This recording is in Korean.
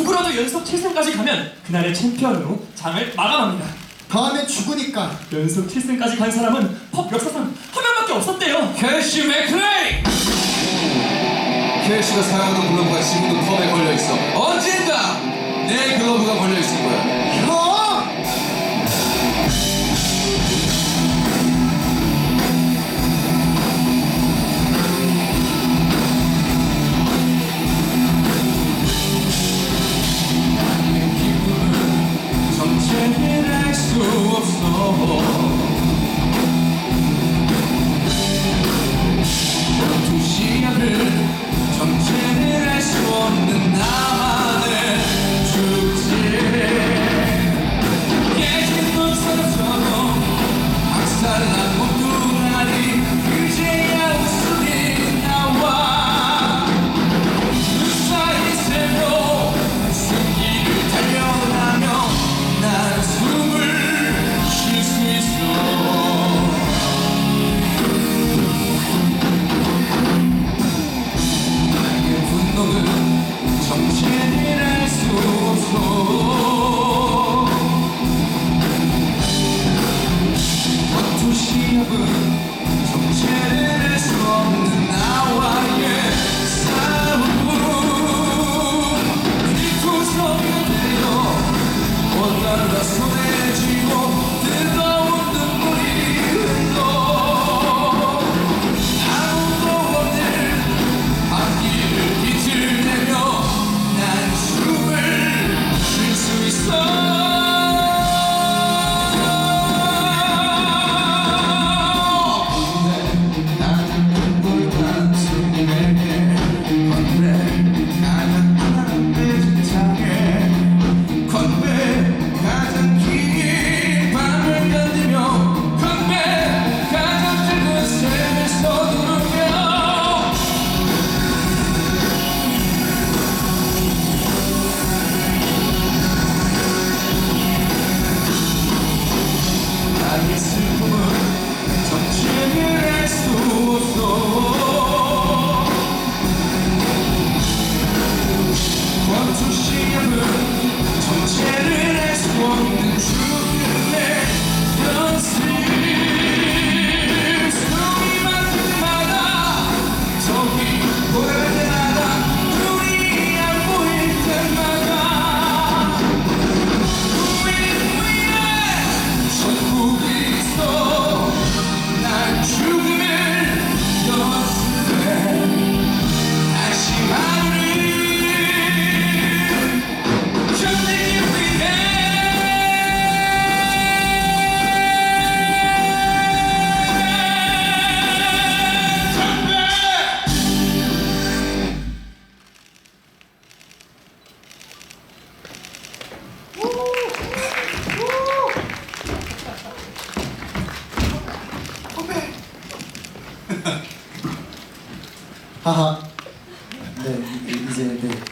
누구라도 연속 최승까지 가면 그날의 챔피언으로 장을 마감합니다. 다음에 죽으니까 연속 7승까지 간 사람은 펍 역사상 한 명밖에 없었대요. 캐시 맥클레이! 캐시가 사용하던 블로그가 지금도 펍에 걸려있어. 언 Thank you. Thank you. 哈哈。